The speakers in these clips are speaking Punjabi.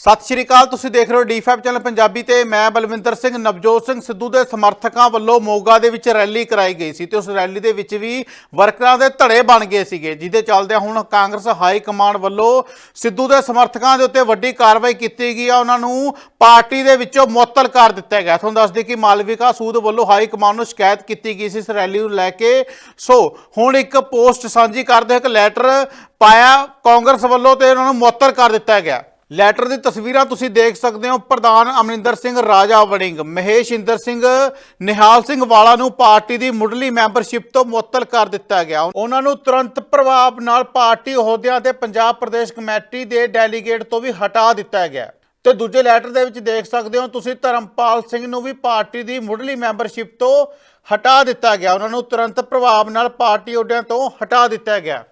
ਸਤਿ ਸ਼੍ਰੀ ਅਕਾਲ, ਤੁਸੀਂ ਦੇਖ ਰਹੇ ਹੋ ਡੀ5 ਚੈਨਲ ਪੰਜਾਬੀ ਤੇ ਮੈਂ ਬਲਵਿੰਦਰ ਸਿੰਘ ਨਵਜੋਤ ਸਿੰਘ ਸਿੱਧੂ ਦੇ ਸਮਰਥਕਾਂ ਵੱਲੋਂ ਮੋਗਾ ਦੇ ਵਿੱਚ ਰੈਲੀ ਕਰਾਈ ਗਈ ਸੀ ਤੇ ਉਸ ਰੈਲੀ ਦੇ ਵਿੱਚ ਵੀ ਵਰਕਰਾਂ ਦੇ ਧੜੇ ਬਣ ਗਏ ਸੀਗੇ, ਜਿਹਦੇ ਚੱਲਦਿਆਂ ਹੁਣ ਕਾਂਗਰਸ ਹਾਈ ਕਮਾਂਡ ਵੱਲੋਂ ਸਿੱਧੂ ਦੇ ਸਮਰਥਕਾਂ ਦੇ ਉੱਤੇ ਵੱਡੀ ਕਾਰਵਾਈ ਕੀਤੀ ਗਈ ਆ, ਉਹਨਾਂ ਨੂੰ ਪਾਰਟੀ ਦੇ ਵਿੱਚੋਂ ਮੁਅੱਤਲ ਕਰ ਦਿੱਤਾ ਗਿਆ। ਤੁਹਾਨੂੰ ਦੱਸ ਦਈਏ ਕਿ ਮਾਲਵਿਕਾ ਸੂਦ ਵੱਲੋਂ ਹਾਈ ਕਮਾਂਡ ਨੂੰ ਸ਼ਿਕਾਇਤ ਕੀਤੀ ਗਈ ਸੀ ਇਸ ਰੈਲੀ ਨੂੰ ਲੈ ਕੇ। ਸੋ ਹੁਣ ਇੱਕ ਪੋਸਟ ਸਾਂਝੀ ਕਰਦੇ ਹੋਏ ਇੱਕ ਲੈਟਰ ਪਾਇਆ ਕਾਂਗਰਸ ਵੱਲੋਂ ਤੇ ਉਹਨਾਂ ਨੂੰ ਮੁਅੱਤਲ ਕਰ ਦਿੱਤਾ ਗਿਆ। ਲੈਟਰ ਦੀ ਤਸਵੀਰਾਂ ਤੁਸੀਂ ਦੇਖ ਸਕਦੇ ਹੋ। ਪ੍ਰਧਾਨ ਅਮਰਿੰਦਰ ਸਿੰਘ, ਰਾਜਾ ਵੜਿੰਗ, ਮਹੇਸ਼ ਇੰਦਰ ਸਿੰਘ, ਨਿਹਾਲ ਸਿੰਘ ਵਾਲਾ ਨੂੰ ਪਾਰਟੀ ਦੀ ਮੁੱਢਲੀ ਮੈਂਬਰਸ਼ਿਪ ਤੋਂ ਮੁਅੱਤਲ ਕਰ ਦਿੱਤਾ ਗਿਆ। ਉਹਨਾਂ ਨੂੰ ਤੁਰੰਤ ਪ੍ਰਭਾਵ ਨਾਲ ਪਾਰਟੀ ਅਹੁਦਿਆਂ ਤੇ ਪੰਜਾਬ ਪ੍ਰਦੇਸ਼ ਕਮੇਟੀ ਦੇ ਡੈਲੀਗੇਟ ਤੋਂ ਵੀ ਹਟਾ ਦਿੱਤਾ ਗਿਆ। ਤੇ ਦੂਜੇ ਲੈਟਰ ਦੇ ਵਿੱਚ ਦੇਖ ਸਕਦੇ ਹੋ, ਤੁਸੀਂ ਧਰਮਪਾਲ ਸਿੰਘ ਨੂੰ ਵੀ ਪਾਰਟੀ ਦੀ ਮੁੱਢਲੀ ਮੈਂਬਰਸ਼ਿਪ ਤੋਂ ਹਟਾ ਦਿੱਤਾ ਗਿਆ। ਉਹਨਾਂ ਨੂੰ ਤੁਰੰਤ ਪ੍ਰਭਾਵ ਨਾਲ ਪਾਰਟੀ ਅਹੁਦਿਆਂ ਤੋਂ ਹਟਾ ਦਿੱਤਾ ਗਿਆ।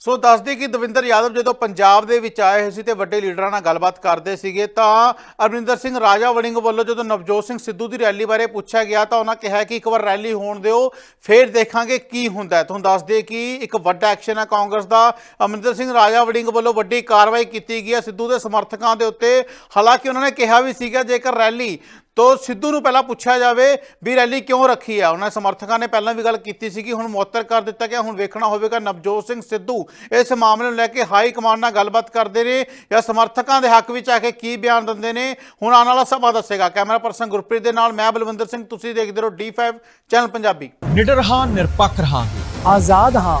ਸੋ ਦੱਸਦੇ ਕਿ ਦਵਿੰਦਰ ਯਾਦਵ ਜਦੋਂ ਪੰਜਾਬ ਦੇ ਵਿੱਚ ਆਏ ਹੋਏ ਸੀ ਤੇ ਵੱਡੇ ਲੀਡਰਾਂ ਨਾਲ ਗੱਲਬਾਤ ਕਰਦੇ ਸੀਗੇ, ਤਾਂ ਅਰਵਿੰਦਰ ਸਿੰਘ ਰਾਜਾ ਵੜਿੰਗ ਵੱਲੋਂ ਜਦੋਂ ਨਵਜੋਤ ਸਿੰਘ ਸਿੱਧੂ ਦੀ ਰੈਲੀ ਬਾਰੇ ਪੁੱਛਿਆ ਗਿਆ, ਤਾਂ ਉਹਨਾਂ ਕਿਹਾ ਕਿ ਇੱਕ ਵਾਰ ਰੈਲੀ ਹੋਣ ਦਿਓ, ਫਿਰ ਦੇਖਾਂਗੇ ਕੀ ਹੁੰਦਾ ਤੁਹਾਨੂੰ ਦੱਸਦੇ ਕਿ ਇੱਕ ਵੱਡਾ ਐਕਸ਼ਨ ਹੈ ਕਾਂਗਰਸ ਦਾ। ਅਮਰਿੰਦਰ ਸਿੰਘ ਰਾਜਾ ਵੜਿੰਗ ਵੱਲੋਂ ਵੱਡੀ ਕਾਰਵਾਈ ਕੀਤੀ ਗਈ ਹੈ। ਸਿੱਧੂ ਦੇ ਸਮਰਥਕਾਂ ਦੇ ਉੱਤੇ ਹਾਲਾਂਕਿ ਉਹਨਾਂ ਨੇ ਕਿਹਾ ਵੀ ਸੀਗਾ, ਜੇਕਰ ਰੈਲੀ ਤੋ ਸਿੱਧੂ ਨੂੰ ਪਹਿਲਾਂ ਪੁੱਛਿਆ ਜਾਵੇ ਵੀ ਰੈਲੀ ਕਿਉਂ ਰੱਖੀ ਆ? ਉਹਨਾਂ ਸਮਰਥਕਾਂ ਨੇ ਪਹਿਲਾਂ ਵੀ ਗੱਲ ਕੀਤੀ ਸੀ ਕਿ ਹੁਣ ਮੁਅੱਤਰ ਕਰ ਦਿੱਤਾ ਗਿਆ ਹੁਣ ਵੇਖਣਾ ਹੋਵੇਗਾ ਨਵਜੋਤ ਸਿੰਘ ਸਿੱਧੂ ਇਸ ਮਾਮਲੇ ਨੂੰ ਲੈ ਕੇ ਹਾਈ ਕਮਾਂਡ ਨਾਲ ਗੱਲਬਾਤ ਕਰਦੇ ਨੇ ਜਾਂ ਸਮਰਥਕਾਂ ਦੇ ਹੱਕ ਵਿੱਚ ਆ ਕੇ ਕੀ ਬਿਆਨ ਦਿੰਦੇ ਨੇ? ਹੁਣ ਆਉਣ ਵਾਲਾ ਸਮਾਂ ਦੱਸੇਗਾ। ਕੈਮਰਾ ਪਰਸਨ ਗੁਰਪ੍ਰੀਤ ਦੇ ਨਾਲ ਮੈਂ ਬਲਵਿੰਦਰ ਸਿੰਘ ਤੁਸੀਂ ਦੇਖਦੇ ਰਹੋ ਡੀ5 ਚੈਨਲ ਪੰਜਾਬੀ। ਨਿਡਰ ਹਾਂ ਨਿਰਪੱਖ ਰਹਾਂਗੇ। ਆਜ਼ਾਦ ਹਾਂ।